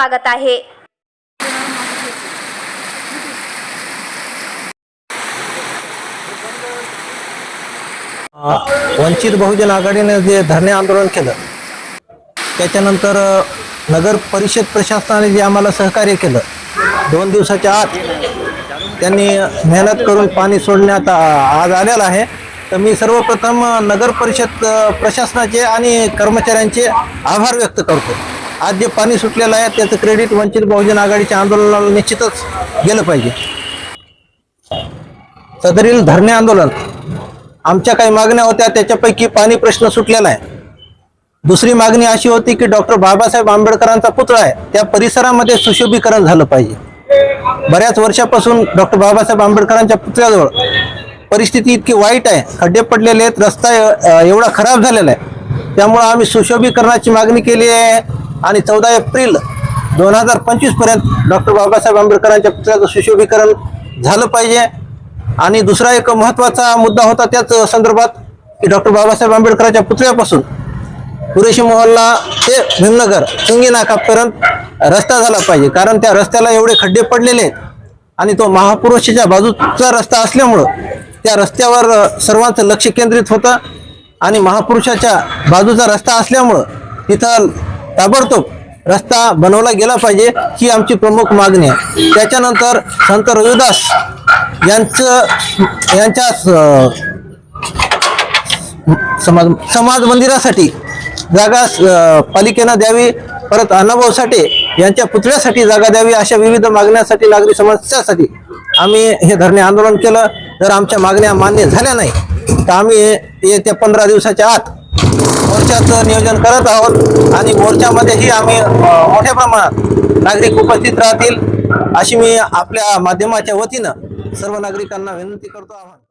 स्वागत आहे. वंचित बहुजन आघाडीने जे धरणे आंदोलन केलं त्याच्यानंतर नगर परिषद प्रशासनाने जे आम्हाला सहकार्य केलं दोन दिवसाच्या आत त्यांनी मेहनत करून पाणी सोडण्यात आज आलेलं आहे. तर मी सर्वप्रथम नगर परिषद प्रशासनाचे आणि कर्मचाऱ्यांचे आभार व्यक्त करतो. आज जे पाणी सुटलेलं आहे त्याचं क्रेडिट वंचित बहुजन आघाडीच्या आंदोलनाला निश्चितच गेलं पाहिजे. सदरील धरणे आंदोलन. आमच्या काही मागण्या होत्या त्याच्यापैकी पाणी प्रश्न सुटलेला आहे. दुसरी मागणी अशी होती की डॉक्टर बाबासाहेब आंबेडकरांचा पुतळा आहे त्या परिसरामध्ये सुशोभीकरण झालं पाहिजे. बऱ्याच वर्षापासून डॉक्टर बाबासाहेब आंबेडकरांच्या पुतळ्याजवळ परिस्थिती इतकी वाईट आहे खड्डे पडलेले आहेत रस्ता एवढा खराब झालेला आहे. त्यामुळं आम्ही सुशोभीकरणाची मागणी केली आहे. आणि चौदा एप्रिल दोन हजार पंचवीसपर्यंत डॉक्टर बाबासाहेब आंबेडकरांच्या पुतळ्याचं सुशोभीकरण झालं पाहिजे. आणि दुसरा एक महत्त्वाचा मुद्दा होता त्याच संदर्भात की डॉक्टर बाबासाहेब आंबेडकरांच्या पुतळ्यापासून पुरेशी मोहल्ला ते भीमनगर सिंगी नाकापर्यंत रस्ता झाला पाहिजे. कारण त्या रस्त्याला एवढे खड्डे पडलेले आहेत आणि तो महापुरुषाच्या बाजूचा रस्ता असल्यामुळं त्या रस्त्यावर सर्वांचं लक्ष केंद्रित होतं आणि महापुरुषाच्या बाजूचा रस्ता असल्यामुळं तिथं ताबडतोब रस्ता बनवला गेला पाहिजे ही आमची प्रमुख मागणी आहे. त्याच्यानंतर संत रविदास यांचं यांच्या स- समाज समाज मंदिरासाठी जागा पालिकेनं द्यावी. परत अण्णाभाऊ साठे यांच्या पुतळ्यासाठी जागा द्यावी अशा विविध मागण्यासाठी नागरिक समस्यासाठी आम्ही हे धरणे आंदोलन केलं. जर आमच्या मागण्या मान्य झाल्या नाही तर आम्ही येत्या पंधरा दिवसाच्या आत मोर्चाचं नियोजन करत आहोत आणि मोर्चामध्येही आम्ही मोठ्या प्रमाणात नागरिक उपस्थित राहतील अशी मी आपल्या माध्यमाच्या वतीनं सर्व नागरिकांना विनंती करतो आव्हान